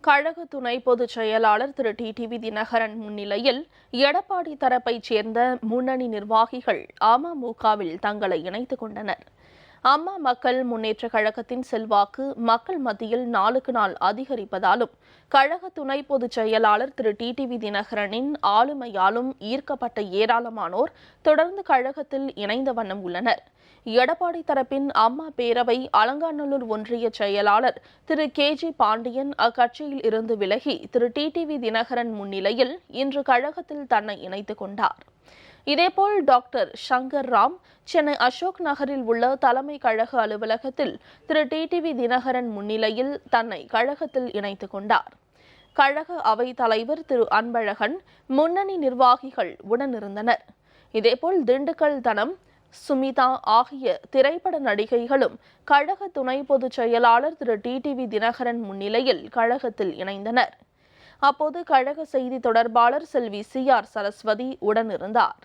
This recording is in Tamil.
கழக துணை பொதுச் செயலாளர் திரு. டி. டிவி தினகரன் முன்னிலையில் எடப்பாடி தரப்பைச் சேர்ந்த முன்னணி நிர்வாகிகள் அமமுகவில் தங்களை இணைத்துக் கொண்டனர். அம்மா மக்கள் முன்னேற்ற கழகத்தின் செல்வாக்கு மக்கள் மத்தியில் நாளுக்கு நாள் அதிகரிப்பதாலும் கழக துணை பொதுச் செயலாளர் திரு. டிடிவி தினகரனின் ஆளுமையாலும் ஈர்க்கப்பட்ட ஏராளமானோர் தொடர்ந்து கழகத்தில் இணைந்த வண்ணம் உள்ளனர். எடப்பாடி தரப்பின் அம்மா பேரவை அலங்காநல்லூர் ஒன்றிய செயலாளர் திரு. கே. ஜி. பாண்டியன் அக்கட்சியில் இருந்து விலகி திரு. டிடிவி தினகரன் முன்னிலையில் இன்று கழகத்தில் தன்னை இணைத்துக் கொண்டார். இதேபோல் டாக்டர் சங்கர் ராம் சென்னை அசோக் நகரில் உள்ள தலைமை கழக அலுவலகத்தில் திரு. டிடிவி தினகரன் முன்னிலையில் தன்னை கழகத்தில் இணைத்துக் கொண்டார். கழக அவைத் தலைவர் திரு. அன்பழகன் முன்னணி நிர்வாகிகள் உடனிருந்தனர் இதேபோல் திண்டுக்கல் தனம் சுமிதா ஆகிய திரைப்பட நடிகைகளும் கழக துணை பொதுச் செயலாளர் திரு. டிடிவி தினகரன் முன்னிலையில் கழகத்தில் இணைந்தனர். அப்போது கழக செய்தி தொடர்பாளர் செல்வி சி ஆர் சரஸ்வதி உடனிருந்தார்.